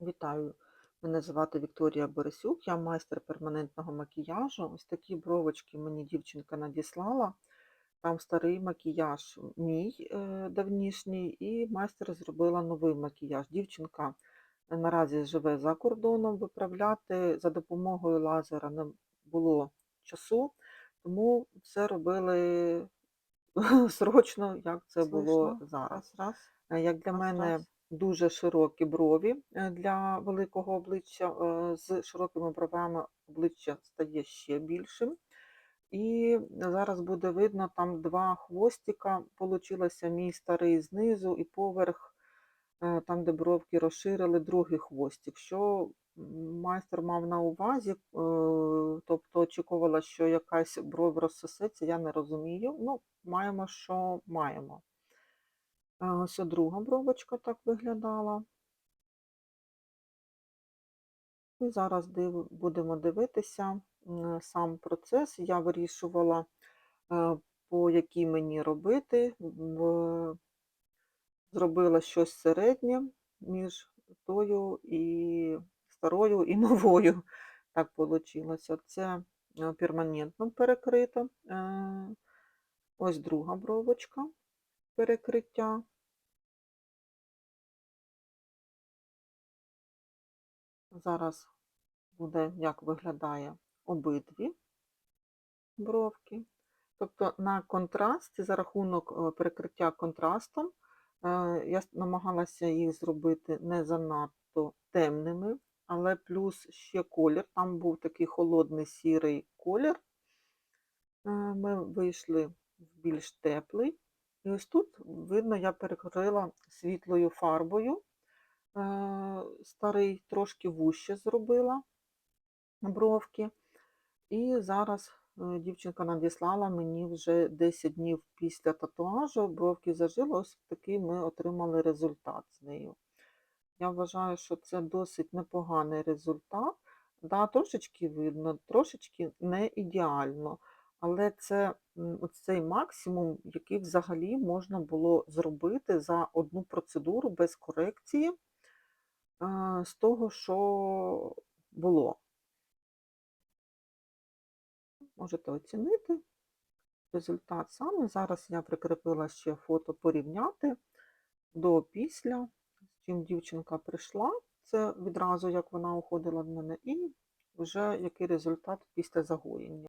Вітаю! Мене звати Вікторія Борисюк, я майстер перманентного макіяжу. Ось такі бровочки мені дівчинка надіслала. Там старий макіяж мій е, давнішній, і майстер зробила новий макіяж. Дівчинка е, наразі живе за кордоном, виправляти за допомогою лазера не було часу, тому все робили срочно, як це було зараз. Раз, раз, Е, Як для раз, мене раз. Дуже широкі брові е, для великого обличчя. е, З широкими бровами обличчя стає ще більшим. І зараз буде видно, там два хвостика. Получилося мій старий знизу і поверх, е, там, де бровки розширили, другий хвостик. Що майстер мав на увазі, тобто очікувала, що якась бров розсосеться, я не розумію. Ну, маємо, що маємо. Ось друга бровочка так виглядала. І зараз див, будемо дивитися сам процес. Я вирішувала, е, по якій мені робити. Зробила щось середнє між тою і старою і новою. Так вийшло. Це е, перманентно перекрито. Е, Ось друга бровочка перекриття. Зараз буде, як виглядає обидві бровки. Тобто на контрасті, за рахунок е, перекриття контрастом, е, я намагалася їх зробити не занадто темними, але плюс ще колір. Там був такий холодний сірий колір. Е, Ми вийшли в більш теплий. І ось тут, видно, я перекрила світлою фарбою. Е, Старий трошки вуще зробила бровки. І зараз е, дівчинка надіслала мені вже 10 днів після татуажу, бровки зажили, ось такий ми отримали результат з нею. Я вважаю, що це досить непоганий результат. Да, трошечки видно, трошечки не ідеально, але це цей максимум, який взагалі можна було зробити за одну процедуру без корекції з того, що було. Можете оцінити результат саме. Зараз я прикріпила ще фото порівняти до після, з чим дівчинка прийшла. Це відразу, як вона уходила в мене, і вже який результат після загоєння.